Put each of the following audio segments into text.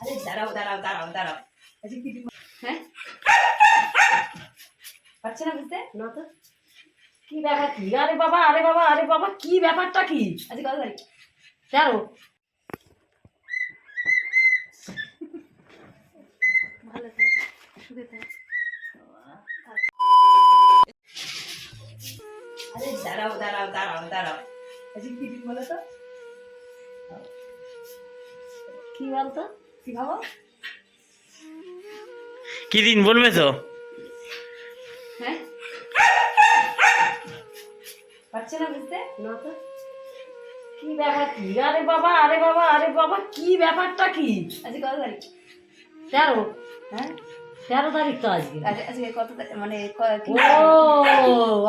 আরে দাঁড়াও দাঁড়াও দাঁড়াও দাঁড়াও। আচ্ছা কি? হ্যাঁ? না বুঝতে? না তো। কি ব্যাপার কি? আরে বাবা আরে বাবা আরে বাবা কি ব্যাপারটা কি? আজকে কত তারিখ তেরো ভালো থাক সুখে থাক। আরে দাঁড়াও দাঁড়াও দাঁড়াও দাঁড়াও। আচ্ছা কি দিন বলো তো? কি বলতো? কি ভাবো? কি দিন বলবে তো? হ্যাঁ? পারছে না বুঝতে? না তো। কি ব্যাপার কি? আরে বাবা আরে বাবা আরে বাবা কি ব্যাপারটা কি? আজকে কত তারিখ? তেরো। হ্যাঁ? তেরো তারিখ তো আজকে। আজকে আজকে কত তারিখ? মানে ও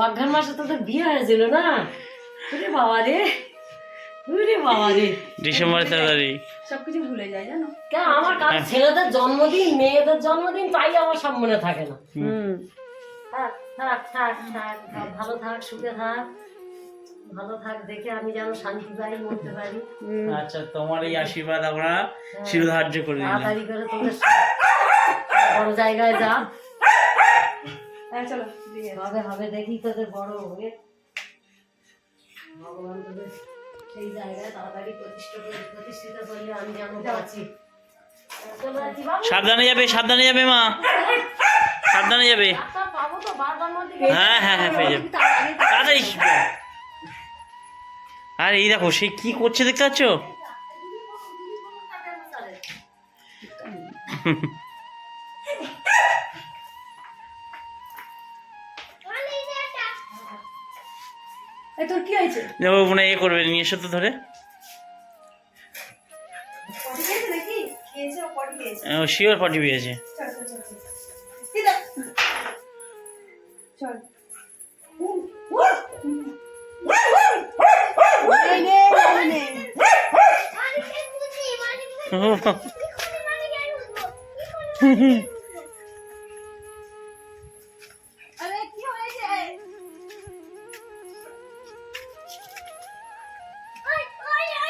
অঘ্রান মাসে তোদের বিয়ে হয়েছিল না? বাবা রে। বাবা রে। ডিসেম্বর তেরো তারিখ। সবকিছু ভুলে যায় জানো? কেন আমার কারও ছেলেদের জন্মদিন মেয়েদের জন্মদিন তাই আমার সব মনে থাকে না। হুম। থাক থাক থাক থাক থাক, ভালো থাক সুখে থাক ভালো থাক দেখে আমি যেন শান্তি পাই মরতে পারি। আচ্ছা তোমার এই আশীর্বাদ আমরা শিরোধার্য করে দিলাম তাড়াতাড়ি করে তোদের বড় জায়গায় যা। হ্যাঁ চলো হবে হবে দেখি তোদের বড় হয়ে। ভগবান তোদের সেই জায়গায় তাড়াতাড়ি প্রতিষ্ঠিত প্রতিষ্ঠিত করলে আমি চলো আছি সাবধানে যাবে সাবধানে যাবে মা। সাবধানে যাবে। হ্যাঁ হ্যাঁ হ্যাঁ পেয়ে যাবে। তাড়াতাড়ি আর এই দেখো সে কি করছে দেখতে পাচ্ছ? তোর কি হয়েছে? দেখো মনে এ করবে নিয়ে এসো তো ধরে। ও শিওর পটি পেয়েছে। চল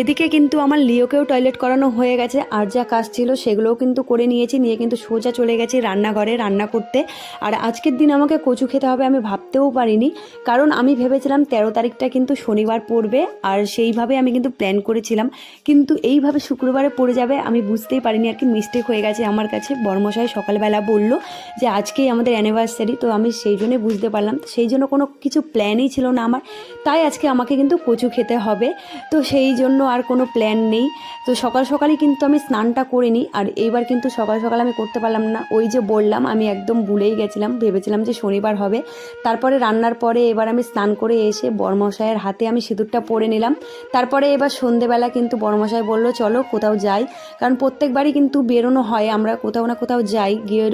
এদিকে কিন্তু আমার লিওকেও টয়লেট করানো হয়ে গেছে, আর যা কাজ ছিল সেগুলোও কিন্তু করে নিয়েছি, নিয়ে কিন্তু সোজা চলে গেছি রান্নাঘরে রান্না করতে। আর আজকের দিন আমাকে কচু খেতে হবে আমি ভাবতেও পারিনি, কারণ আমি ভেবেছিলাম তেরো তারিখটা কিন্তু শনিবার পড়বে, আর সেইভাবে আমি কিন্তু প্ল্যান করেছিলাম। কিন্তু এইভাবে শুক্রবারে পড়ে যাবে আমি বুঝতেই পারিনি, আর কি মিস্টেক হয়ে গেছে আমার কাছে। বর্মশাই সকালবেলা বলল যে, আজকেই আমাদের অ্যানিভার্সারি তো আমি সেই জন্যই বুঝতে পারলাম। সেই জন্য কোনো কিছু প্ল্যানই ছিল না আমার, তাই আজকে আমাকে কিন্তু কচু খেতে হবে। তো সেই জন্য আর কোনো প্ল্যান নেই। তো সকাল সকালই কিন্তু আমি স্নানটা করে নিই আর এইবার কিন্তু সকাল সকাল আমি করতে পারলাম না। ওই যে বললাম, আমি একদম ভুলেই গেছিলাম, ভেবেছিলাম যে শনিবার হবে। তারপরে রান্নার পরে এবার আমি স্নান করে এসে বরমশাইয়ের হাতে আমি সিঁদুরটা পরে নিলাম। তারপরে এবার সন্ধেবেলা কিন্তু বরমশাই বলল, চলো কোথাও যাই। কারণ প্রত্যেকবারই কিন্তু বেরোনো হয়, আমরা কোথাও না কোথাও যাই। গিয়ে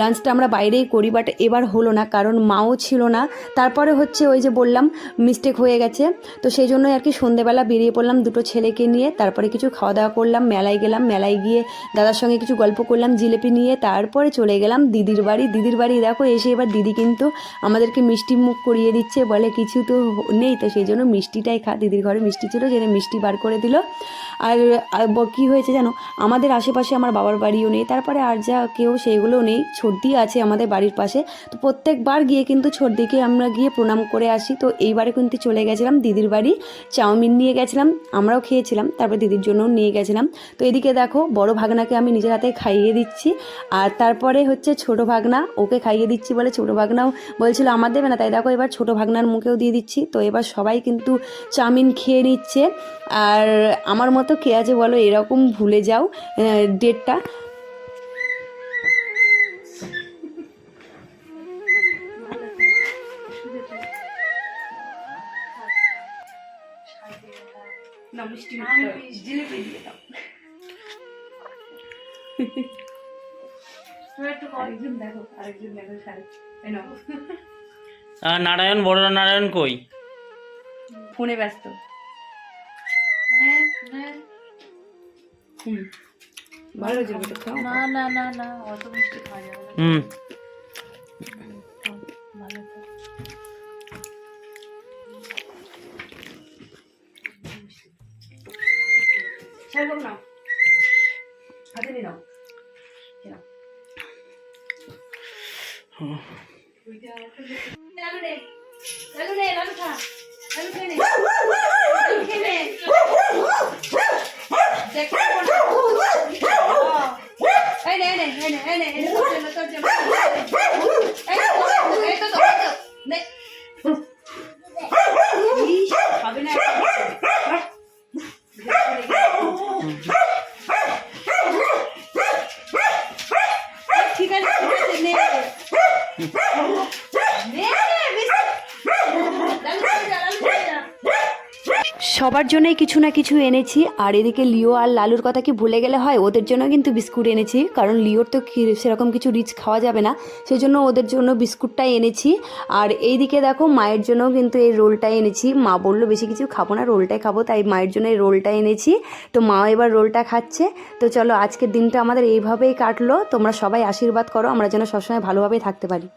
লাঞ্চটা আমরা বাইরেই করি বাট এবার হলো না, কারণ মাও ছিল না। তারপরে হচ্ছে ওই যে বললাম মিস্টেক হয়ে গেছে। তো সেই জন্য আর কি সন্ধেবেলা বেরিয়ে পড়লাম দুটো ছেলেকে নিয়ে, তারপরে কিছু খাওয়া দাওয়া করলাম, মেলায় গেলাম, মেলায় গিয়ে দাদার সঙ্গে কিছু গল্প করলাম, জিলেপি নিয়ে, তারপরে চলে গেলাম দিদির বাড়ি। দিদির বাড়ি দেখো, এসে এবার দিদি কিন্তু আমাদেরকে মিষ্টি মুখ করিয়ে দিচ্ছে, বলে কিছু তো নেই, তো সেই জন্য মিষ্টিটাই খা, দিদির ঘরে মিষ্টি ছিল, যেন মিষ্টি বার করে দিল। আর কি হয়েছে জানো, আমাদের আশেপাশে আমার বাবার বাড়িও নেই, তারপরে আর যা কেউ সেইগুলোও নেই, ছর্দি আছে আমাদের বাড়ির পাশে। তো প্রত্যেকবার গিয়ে কিন্তু ছর্দিকে আমরা গিয়ে প্রণাম করে আসি, তো এইবারে কিন্তু চলে গেছিলাম দিদির বাড়ি, চাউমিন নিয়ে গেছিলাম আমরাও খেয়েছিলাম, তারপরে দিদির জন্যও নিয়ে গেছিলাম। তো এদিকে দেখো, বড় ভাগনাকে আমি নিজের হাতে খাইয়ে দিচ্ছি, আর তারপরে হচ্ছে ছোট ভাগনা ওকে খাইয়ে দিচ্ছি বলে ছোট ভাগনাও বলছিল, আমার দেবে না। তাই দেখো এবার ছোট ভাগনার মুখেও দিয়ে দিচ্ছি। তো এবার সবাই কিন্তু চাউমিন খেয়ে নিচ্ছে। আর আমার মতো কে আছে বলো, এরকম ভুলে যাও ডেটটা। মিষ্টি জিলিপি দিয়ে দাও। আর নারায়ণ বড় নারায়ণ কই? ফোনে ব্যস্ত। হুম। ভালো না না না না অত মিষ্টি খাওয়া যাবে না। হুম। ছেড়ে দেবো না হাতে নিয়ে নাও নাও। Ah! সবার জন্যই কিছু না কিছু এনেছি। আর এদিকে লিও আর লালুর কথা কি ভুলে গেলে হয়? ওদের জন্য কিন্তু বিস্কুট এনেছি। কারণ লিওর তো সেরকম কিছু রিচ খাওয়া যাবে না। সেই জন্য ওদের জন্য বিস্কুটটাই এনেছি। আর এইদিকে দেখো, মায়ের জন্য কিন্তু এই রোলটাই এনেছি। মা বলল, বেশি কিছু খাব না, রোলটাই খাব। তাই মায়ের জন্য এই রোলটা এনেছি। তো মা এবার রোলটা খাচ্ছে। তো চলো, আজকের দিনটা আমাদের এইভাবেই কাটলো। তোমরা সবাই আশীর্বাদ করো। আমরা যেন সবসময় ভালোভাবেই থাকতে পারি।